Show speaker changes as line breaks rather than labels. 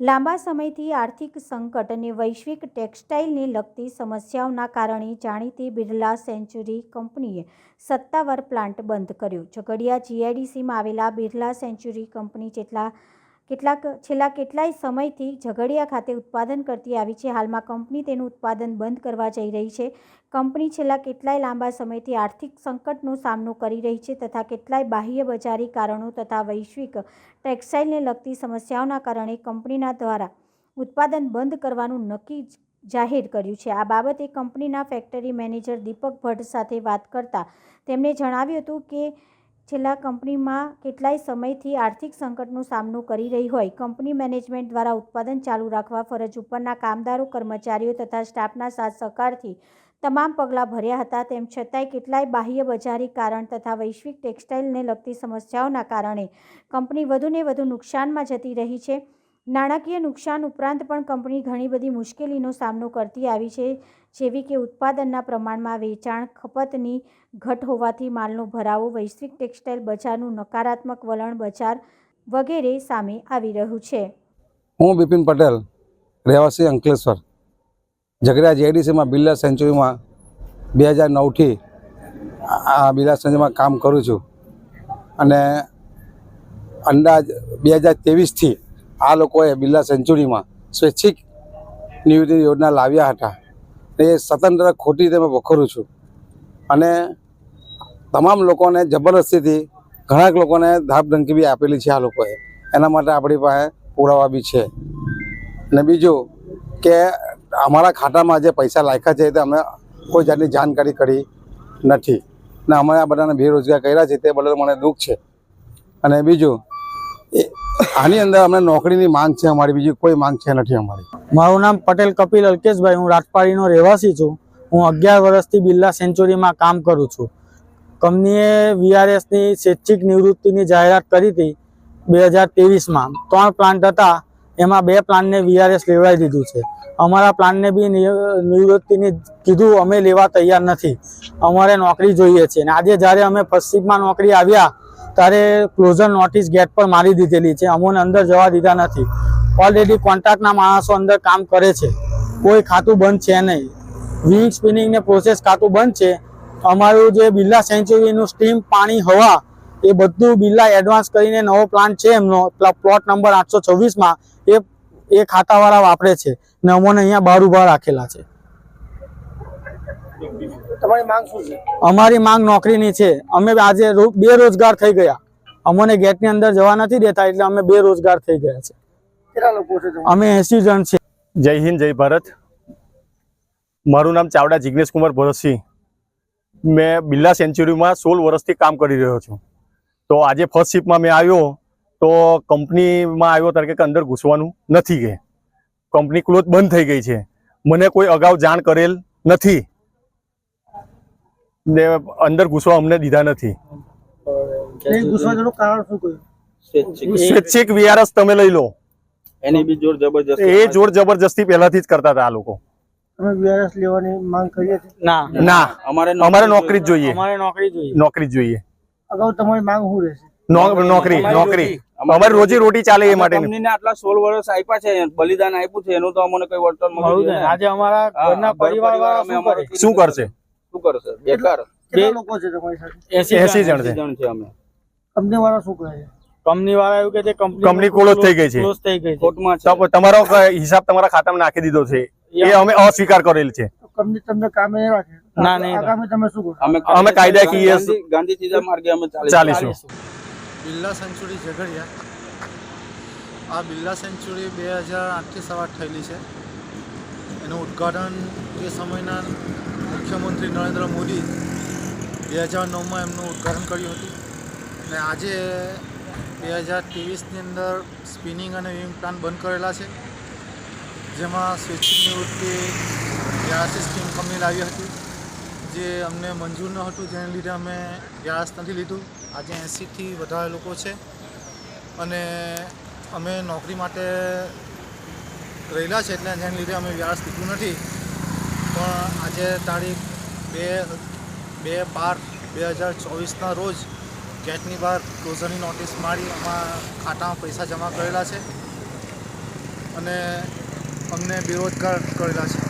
લાંબા સમયથી આર્થિક સંકટ અને વૈશ્વિક ટેક્સટાઇલને લગતી સમસ્યાઓના કારણે જાણીતી બિરલા સેન્ચુરી કંપનીએ સત્તાવાર પ્લાન્ટ બંધ કર્યો. ઝઘડિયા જીઆઈડીસીમાં આવેલા બિરલા સેન્ચુરી કંપની જેટલા કેટલાક, છેલ્લા કેટલાય સમયથી ઝઘડિયા ખાતે ઉત્પાદન કરતી આવી છે. હાલમાં કંપની તેનું ઉત્પાદન બંધ કરવા જઈ રહી છે. કંપની છેલ્લા કેટલાય લાંબા સમયથી આર્થિક સંકટનો સામનો કરી રહી છે તથા કેટલાય બાહ્ય બજારી કારણો તથા વૈશ્વિક ટેક્સટાઇલને લગતી સમસ્યાઓના કારણે કંપનીના દ્વારા ઉત્પાદન બંધ કરવાનું નક્કી જાહેર કર્યું છે. આ બાબતે કંપનીના ફેક્ટરી મેનેજર દીપક ભટ્ટ સાથે વાત કરતા તેમણે જણાવ્યું હતું કે છેલ્લા કંપનીમાં કેટલાય સમયથી આર્થિક સંકટનો સામનો કરી રહી હોય. કંપની મેનેજમેન્ટ દ્વારા ઉત્પાદન ચાલુ રાખવા ફરજ ઉપરના કામદારો, કર્મચારીઓ તથા સ્ટાફના સાથ સહકારથી તમામ પગલાં ભર્યા હતા. તેમ છતાંય કેટલાય બાહ્ય બજારી કારણ તથા વૈશ્વિક ટેક્સટાઇલને લગતી સમસ્યાઓના કારણે કંપની વધુને વધુ નુકસાનમાં જતી રહી છે. નાણાકીય નુકસાન ઉપરાંત પણ કંપની ઘણી બધી મુશ્કેલીનો સામનો કરતી આવી છે, જેવી કે ઉત્પાદનના પ્રમાણમાં વેચાણ, ખપતની ઘટ હોવાથી માલનો ભરાવો, વૈશ્વિક ટેક્સટાઇલ બજારનું નકારાત્મક વલણ બજાર વગેરે સામે આવી રહ્યું છે.
હું બિપિન પટેલ, રહેવાસી અંકલેશ્વર. ઝઘડા જેડીસીમાં બિરલા સેન્ચુરીમાં બે હજાર નવથી આ બિરલા સેન્ચુરીમાં કામ કરું છું. અને અંદાજ બે હજાર ત્રેવીસથી આ લોકોએ બિરલા સેન્ચુરીમાં સ્વૈચ્છિક નિવૃત્તિ યોજના લાવ્યા હતા. એ સ્વતંત્ર ખોટી રીતે મેં વખોરું છું. અને તમામ લોકોને જબરદસ્તીથી ઘણાક લોકોને ધાપધમકી બી આપેલી છે આ લોકોએ. એના માટે આપણી પાસે પુરાવા બી છે. ને બીજું કે અમારા ખાતામાં જે પૈસા લાખ્યા છે તે અમે કોઈ જાતની જાણકારી કરી નથી. ને અમે આ બધાને બેરોજગાર કર્યા છે તે બદલ મને દુઃખ છે. અને બીજું આની અંદર અમને નોકરીની માંગ છે અમારી, બીજી કોઈ માંગ છે નથી અમારી.
મારું નામ પટેલ કપિલ અલ્કેશભાઈ, હું રાજપાડીનો રહેવાસી છું. હું અગિયાર વર્ષથી બિરલા સેન્ચુરીમાં કામ કરું છું. કંપનીએ વીઆરએસની સ્વૈચ્છિક નિવૃત્તિની જાહેરાત કરી હતી બે હજાર ત્રેવીસમાં. ત્રણ પ્લાન્ટ હતા, એમાં બે પ્લાન્ટને વીઆરએસ લેવડાવી દીધું છે. અમારા પ્લાનને બી નિવૃત્તિની કીધું, અમે લેવા તૈયાર નથી. અમારે નોકરી જોઈએ છે. અને આજે જ્યારે અમે પશ્ચિમમાં નોકરી આવ્યા ત્યારે ક્લોઝર નોટિસ ગેટ પર મારી દીધેલી છે. અમોને અંદર જવા દીધા નથી. ઓલરેડી કોન્ટ્રાક્ટના માણસો અંદર કામ કરે છે. કોઈ ખાતું બંધ છે નહીં. વિંગ સ્પિનિંગને પ્રોસેસ ખાતું બંધ છે. અમારું જે બિરલા સેન્ચુરીનું સ્ટીમ પાણી, હવા, એ બધું બિરલા એડવાન્સ કરીને નવો પ્લાન્ટ છે એમનો. પ્લોટ નંબર આઠસો છવ્વીસમાં એ એ ખાતાવાળા વાપરે છે. ને અમોને અહીંયા બહાર ઊભા રાખેલા છે.
તમારી માંગ શું છે?
અમારી માંગ નોકરીની છે. અમે આજે બેરોજગાર થઈ ગયા. અમને ગેટની અંદર જવા નથી દેતા એટલે અમે બેરોજગાર થઈ ગયા છે.
કેટલા લોકો છે
અમે એસી જણ છે
જય હિન્દ જય ભારત. મારું નામ ચાવડા જિગ્નેશ કુમાર ભરતસિંહ. મેં બિરલા સેન્ચુરીમાં સોળ વર્ષથી કામ કરી રહ્યો છું. તો આજે ફર્સ્ટ શિફ્ટમાં મેં આવ્યો તો કંપનીમાં આવ્યો તરીકે કે અંદર ઘૂસવાનું નથી કે. કંપની ક્લોથ બંધ થઈ ગઈ છે. મને કોઈ અગાઉ જાણ કરેલ નથી. ને અંદર ઘૂસવા અમને દીધા નથી. સ્વૈચ્છિક. વીઆરએસ તમે લઈ લો.
એની બી જોર જબરજસ્ત
એ જોર જબરજસ્તી પહેલાથી જ કરતા હતા આ લોકો.
લેવાની માંગ કરી
ના.
ના.
અમારે
અમારે નોકરી જ જોઈએ.
અમારે નોકરી જોઈએ.
નોકરી જ જોઈએ.
અગાઉ તમારી માંગ શું રહેશે?
નોકરી નોકરી.
રોજી.
અમારી રોજી રોટી ચાલે એ માટે
કંપનીને આટલા સોળ વર્ષ આપ્યા છે બલિદાન આપ્યું છે એનું તો અમને કઈ વળતર.
જોઈએ આજે અમારા ઘરના પરિવાર વાળા
શું કરશે?
શું કરશે બેકાર.
કેટલા લોકો છે તમારી સાથે?
એસી
એસી
જણ
જણ છે.
જણ છે અમે.
કંપની વાળા શું કહે છે?
કંપની વાળા એવું કે છે કંપની
કંપની ક્લોઝ થઈ ગઈ છે.
ક્લોઝ થઈ ગઈ છે.
ખોટમાં છે.
તો તમારો હિસાબ તમારા ખાતામાં નાખી દીધો છે. એ અમે અસ્વીકાર કરેલ છે.
કંપની તમને કામે રાખે?
ના, નહીં
આગામી તમે શું કરો?
અમે
અમે કાયદાકીય
ગાંધી ગાંધી ચીજા માર્ગે અમે ચાલીશું.
બિલ્લા
બિરલા સેન્ચુરી ઝઘડિયા. આ બિલ્લા સેન્ચુરી બે હજાર આઠથી સવાર થયેલી છે. એનું ઉદ્ઘાટન એ સમયના મુખ્યમંત્રી નરેન્દ્ર મોદી બે હજાર નવમાં એમનું ઉદ્ઘાટન કર્યું હતું. અને આજે બે હજાર ત્રેવીસની અંદર સ્પિનિંગ અને વિવિંગ પ્લાન્ટ બંધ કરેલા છે. જેમાં સ્વૈચ્છિક નિવૃત્તિ વ્યાસી સ્કીમ કંપની લાવી હતી. જે અમને મંજૂર ન હતું જેને લીધે અમે વ્યાસ નથી લીધું. આજે એંસીથી વધારે લોકો છે. અને અમે નોકરી માટે રહેલા છે એટલે જેને લીધે અમે વ્યાસ લીધું નથી. આજે તારીખ બે બે બાર બે હજાર ચોવીસના રોજ ગેટની બહાર ક્લોઝરની નોટિસ મારી અમારા ખાતામાં પૈસા જમા કરેલા છે અને અમને બેરોજગાર કરેલા છે.